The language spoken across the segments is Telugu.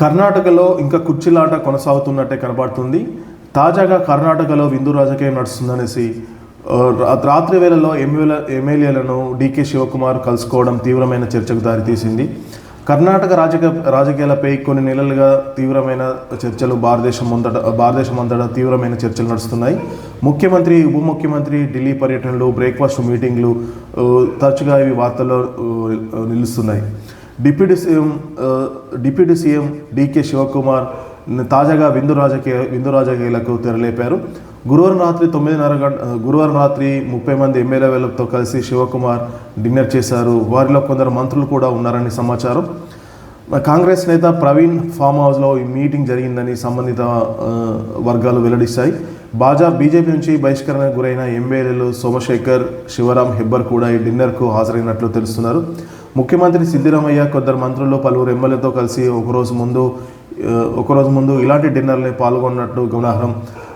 కర్ణాటకలో ఇంకా కుర్చీలాట కొనసాగుతున్నట్టే కనబడుతుంది. తాజాగా కర్ణాటకలో విందు రాజకీయం నడుస్తుందనేసి రాత్రి వేళలో ఎమ్మెల్యే ఎమ్మెల్యేలను డీకే శివకుమార్ కలుసుకోవడం తీవ్రమైన చర్చకు దారితీసింది. కర్ణాటక రాజకీయ రాజకీయాలపై కొన్ని నెలలుగా తీవ్రమైన చర్చలు భారతదేశం అంతట భారతదేశం అంతటా తీవ్రమైన చర్చలు నడుస్తున్నాయి. ముఖ్యమంత్రి ఉప ముఖ్యమంత్రి ఢిల్లీ పర్యటనలు బ్రేక్ఫాస్ట్ మీటింగ్లు తరచుగా ఇవి వార్తల్లో నిలుస్తున్నాయి. Deputy CM deputy CM DK Shivakumar తాజాగా విందు రాజకీయ విందు రాజకీయాలకు తెరలేపారు. గురువారం రాత్రి తొమ్మిదిన్నర గంట గురువారం రాత్రి ముప్పై మంది ఎమ్మెల్యేలతో కలిసి శివకుమార్ డిన్నర్ చేశారు. వారిలో కొందరు మంత్రులు కూడా ఉన్నారని సమాచారం. కాంగ్రెస్ నేత ప్రవీణ్ ఫామ్ హౌస్లో ఈ మీటింగ్ జరిగిందని సంబంధిత వర్గాలు వెల్లడిస్తాయి. బాజా బీజేపీ నుంచి బహిష్కరణకు గురైన ఎమ్మెల్యేలు సోమశేఖర్ శివరాం హెబ్బర్ కూడా ఈ డిన్నర్కు హాజరైనట్లు తెలుస్తున్నారు. ముఖ్యమంత్రి సిద్దిరామయ్య కొందరు మంత్రులు పలువురు ఎమ్మెల్యేతో కలిసి ఒకరోజు ముందు ఒకరోజు ముందు ఇలాంటి డిన్నర్ని పాల్గొన్నట్టు గమనార్హం.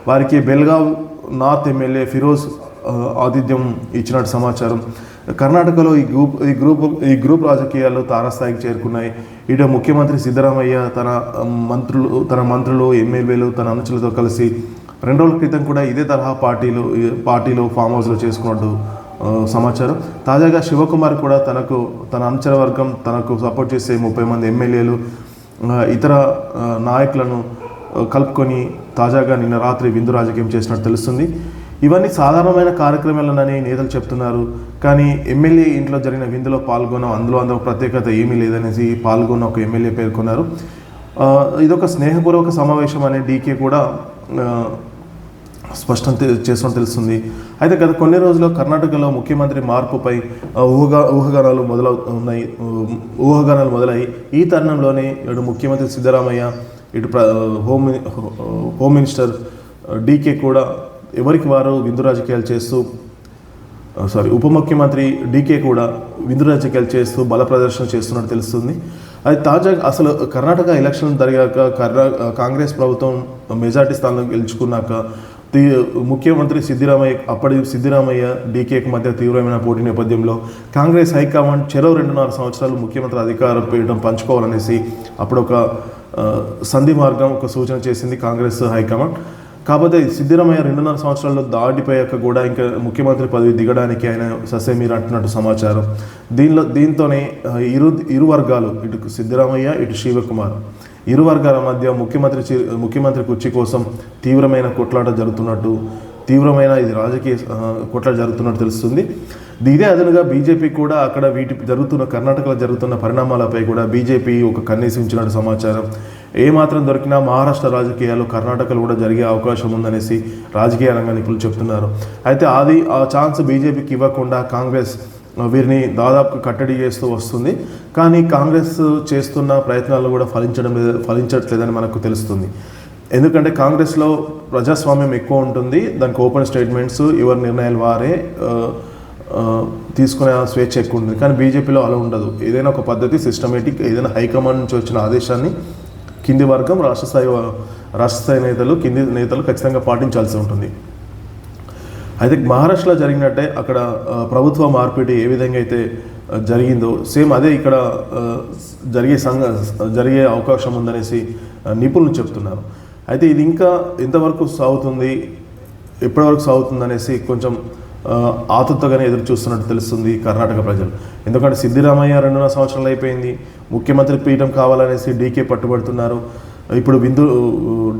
వారికి బెల్గావ్ నార్త్ ఎమ్మెల్యే ఫిరోజ్ ఆతిథ్యం ఇచ్చినట్టు సమాచారం. కర్ణాటకలో ఈ గ్రూప్ ఈ గ్రూప్ ఈ గ్రూప్ రాజకీయాలు తారాస్థాయికి చేరుకున్నాయి. ఇటు ముఖ్యమంత్రి సిద్ధరామయ్య తన మంత్రులు తన మంత్రులు ఎమ్మెల్యేలు తన అనుచరులతో కలిసి రెండు రోజుల క్రితం కూడా ఇదే తరహా పార్టీలు పార్టీలు ఫామ్ హౌస్లో చేసుకున్నట్టు సమాచారం. తాజాగా శివకుమార్ కూడా తనకు తన అనుచర వర్గం తనకు సపోర్ట్ చేసే ముప్పై మంది ఎమ్మెల్యేలు ఇతర నాయకులను కలుపుకొని తాజాగా నిన్న రాత్రి విందు రాజకీయం చేసినట్టు తెలుస్తుంది. ఇవన్నీ సాధారణమైన కార్యక్రమాలనని నేతలు చెప్తున్నారు. కానీ ఎమ్మెల్యే ఇంట్లో జరిగిన విందులో పాల్గొన్న అందులో అందులో ప్రత్యేకత ఏమీ లేదనేసి పాల్గొన్న ఒక ఎమ్మెల్యే పేర్కొన్నారు. ఇదొక స్నేహపూర్వక సమావేశం అనే డీకే కూడా స్పష్టం తె- చేస్తున్నట్టు తెలుస్తుంది. అయితే గత కొన్ని రోజుల్లో కర్ణాటకలో ముఖ్యమంత్రి మార్పుపై ఊహగా ఊహగానాలు మొదలవుతున్నాయి ఉన్నాయి ఊహాగానాలు మొదలై ఈ తరుణంలోనే ఇటు ముఖ్యమంత్రి సిద్ధరామయ్య ఇటు ప్ర హోమ్ హోమ్ మినిస్టర్ డీకే కూడా ఎవరికి వారు విందు రాజకీయాలు చేస్తూ సారీ ఉప ముఖ్యమంత్రి డీకే కూడా విందు రాజకీయాలు చేస్తూ బల ప్రదర్శన చేస్తున్నట్టు తెలుస్తుంది. అది తాజాగా అసలు కర్ణాటక ఎలక్షన్ జరిగాక కర్ణా కాంగ్రెస్ ప్రభుత్వం మెజార్టీ స్థానంలో గెలుచుకున్నాక ముఖ్యమంత్రి సిద్దిరామయ్య అప్పటి సిద్దిరామయ్య డీకేకి మధ్య తీవ్రమైన పోటీ నేపథ్యంలో కాంగ్రెస్ హైకమాండ్ చెరో రెండున్నర సంవత్సరాలు ముఖ్యమంత్రి అధికారం పీఠం పంచుకోవాలనేసి అప్పుడు ఒక సంధి మార్గం ఒక సూచన చేసింది కాంగ్రెస్ హైకమాండ్. కాకపోతే సిద్దిరామయ్య రెండున్నర సంవత్సరాల్లో దాటిపోయాక కూడా ఇంకా ముఖ్యమంత్రి పదవి దిగడానికి ఆయన ససేమీర్ అంటున్నట్టు సమాచారం. దీనిలో దీంతోనే ఇరు ఇరు వర్గాలు ఇటు సిద్దిరామయ్య ఇటు శివకుమార్. ఇరు వర్గాల మధ్య ముఖ్యమంత్రి చి- ముఖ్యమంత్రి కుర్చీ కోసం తీవ్రమైన కొట్లాట జరుగుతున్నట్టు తీవ్రమైన ఇది రాజకీయ కొట్లాట జరుగుతున్నట్టు తెలుస్తుంది. ఇదే అదనుగా బీజేపీ కూడా అక్కడ వీటి జరుగుతున్న కర్ణాటకలో జరుగుతున్న పరిణామాలపై కూడా బీజేపీ ఒక కన్నేసి ఉంచినట్టు సమాచారం. ఏ మాత్రం దొరికినా మహారాష్ట్ర రాజకీయాలు కర్ణాటకలో కూడా జరిగే అవకాశం ఉందనేసి రాజకీయ రంగ నిపుణులు చెప్తున్నారు. అయితే అది ఆ ఛాన్స్ బీజేపీకి ఇవ్వకుండా కాంగ్రెస్ వీరిని దాదాపు కట్టడి చేస్తూ వస్తుంది. కానీ కాంగ్రెస్ చేస్తున్న ప్రయత్నాలు కూడా ఫలించడం లేదు ఫలించట్లేదని మనకు తెలుస్తుంది. ఎందుకంటే కాంగ్రెస్లో ప్రజాస్వామ్యం ఎక్కువ ఉంటుంది. దానికి ఓపెన్ స్టేట్మెంట్స్ ఎవరి నిర్ణయాలు వారే ఆ, తీసుకునే స్వేచ్ఛ ఎక్కువ ఉంటుంది. కానీ బీజేపీలో అలా ఉండదు. ఏదైనా ఒక పద్ధతి సిస్టమేటిక్ ఏదైనా హైకమాండ్ నుంచి వచ్చిన ఆదేశాన్ని కింది వర్గం రాష్ట్రస్థాయి రాష్ట్రస్థాయి నేతలు కింది నేతలు ఖచ్చితంగా పాటించాల్సి ఉంటుంది. అయితే మహారాష్ట్రలో జరిగినట్టే అక్కడ ప్రభుత్వ మార్పిడి ఏ విధంగా అయితే జరిగిందో సేమ్ అదే ఇక్కడ జరిగే సంఘ జరిగే అవకాశం ఉందనేసి నిపుణులు చెప్తున్నారు. అయితే ఇది ఇంకా ఎంతవరకు సాగుతుంది ఎప్పటివరకు సాగుతుంది అనేసి కొంచెం ఆతృతగానే ఎదురు చూస్తున్నట్టు తెలుస్తుంది కర్ణాటక ప్రజలు. ఎందుకంటే సిద్దిరామయ్య రెండున్నర సంవత్సరాలు అయిపోయింది ముఖ్యమంత్రి పీఠం కావాలనేసి డీకే పట్టుబడుతున్నారు. ఇప్పుడు విందు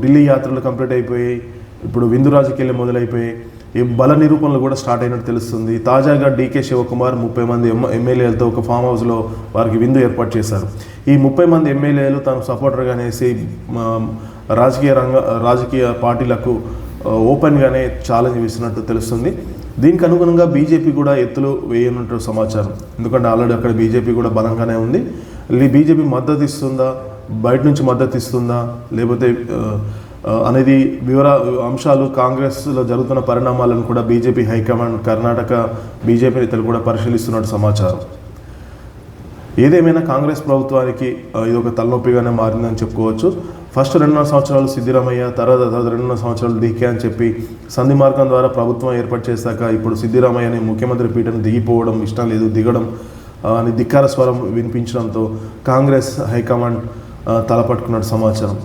ఢిల్లీ యాత్రలు కంప్లీట్ అయిపోయాయి ఇప్పుడు విందు రాజకీయాలు మొదలైపోయి ఈ బల నిరూపణలు కూడా స్టార్ట్ అయినట్టు తెలుస్తుంది. తాజాగా డీకే శివకుమార్ ముప్పై మంది ఎమ్మెల్యేలతో ఒక ఫామ్ హౌస్లో వారికి విందు ఏర్పాటు చేశారు. ఈ ముప్పై మంది ఎమ్మెల్యేలు తను సపోర్టర్గా అనేసి రాజకీయ రంగ రాజకీయ పార్టీలకు ఓపెన్గానే ఛాలెంజ్ వేసినట్టు తెలుస్తుంది. దీనికి అనుగుణంగా బీజేపీ కూడా ఎత్తులు వేయనున్నట్టు సమాచారం. ఎందుకంటే ఆల్రెడీ అక్కడ బీజేపీ కూడా బలంగానే ఉంది. బీజేపీ మద్దతు ఇస్తుందా? బయట నుంచి మద్దతు ఇస్తుందా? లేకపోతే అనేది వివర అంశాలు కాంగ్రెస్లో జరుగుతున్న పరిణామాలను కూడా బీజేపీ హైకమాండ్ కర్ణాటక బీజేపీ నేతలు కూడా పరిశీలిస్తున్నట్టు సమాచారం. ఏదేమైనా కాంగ్రెస్ ప్రభుత్వానికి ఇది ఒక తలనొప్పిగానే మారిందని చెప్పుకోవచ్చు. ఫస్ట్ రెండున్నర సంవత్సరాలు సిద్ధిరామయ్య తర్వాత తర్వాత రెండున్నర సంవత్సరాలు డీకే అని చెప్పి సంధి మార్గం ద్వారా ప్రభుత్వం ఏర్పాటు చేశాక ఇప్పుడు సిద్దిరామయ్యని ముఖ్యమంత్రి పీఠం దిగిపోవడం ఇష్టం లేదు దిగడం అని ధిక్కార స్వరం వినిపించడంతో కాంగ్రెస్ హైకమాండ్ తలపట్టుకున్నట్టు సమాచారం.